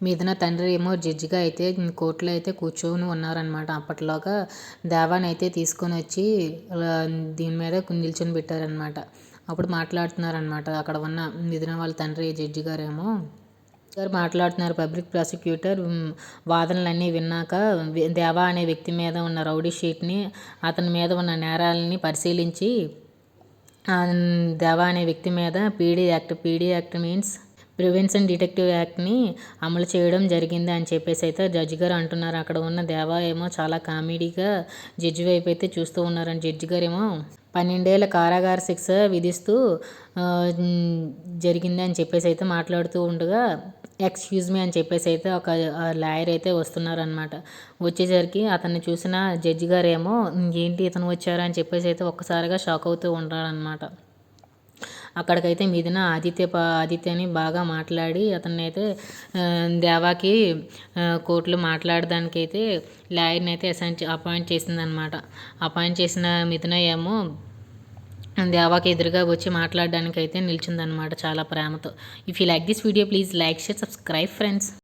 మీదన తండ్రి ఏమో జడ్జిగా అయితే కోర్టులో అయితే కూర్చొని ఉన్నారనమాట అప్పట్లోగా దేవాని అయితే తీసుకొని వచ్చి దీని మీద నిల్చొని పెట్టారనమాట అప్పుడు మాట్లాడుతున్నారనమాట అక్కడ ఉన్న మిథున వాళ్ళ తండ్రి జడ్జి గారేమో గారు మాట్లాడుతున్నారు పబ్లిక్ ప్రాసిక్యూటర్. వాదనలన్నీ విన్నాక దేవా అనే వ్యక్తి మీద ఉన్న రౌడీ షీట్ని అతని మీద ఉన్న నేరాలని పరిశీలించి దేవా అనే వ్యక్తి మీద PD act PD act means prevention detective యాక్ట్ని అమలు చేయడం జరిగింది అని చెప్పేసి అయితే జడ్జి గారు అంటున్నారు. అక్కడ ఉన్న దేవా ఏమో చాలా కామెడీగా జడ్జి వైపు అయితే చూస్తూ ఉన్నారని జడ్జి గారు ఏమో పన్నెండేళ్ళ కారాగార శిక్ష విధిస్తూ జరిగింది అని చెప్పేసి అయితే మాట్లాడుతూ ఉండగా ఎక్స్క్యూజ్ మీ అని చెప్పేసి అయితే ఒక లాయర్ అయితే వస్తున్నారనమాట వచ్చేసరికి అతన్ని చూసిన జడ్జి గారు ఏమో ఏంటి ఇతను వచ్చారా? అని చెప్పేసి అయితే ఒక్కసారిగా షాక్ అవుతూ ఉంటారనమాట అక్కడికైతే మీదిన ఆదిత్య ఆదిత్యని బాగా మాట్లాడి అతన్ని అయితే దేవాకి కోర్టులో మాట్లాడడానికి అయితే లాయర్ని అయితే అసైన్ అపాయింట్ చేసిందనమాట అపాయింట్ చేసిన మిథున ఏమో దేవాకి ఎదురుగా వచ్చి మాట్లాడడానికి అయితే నిల్చుందనమాట చాలా ప్రేమతో. If you like this video please like share subscribe friends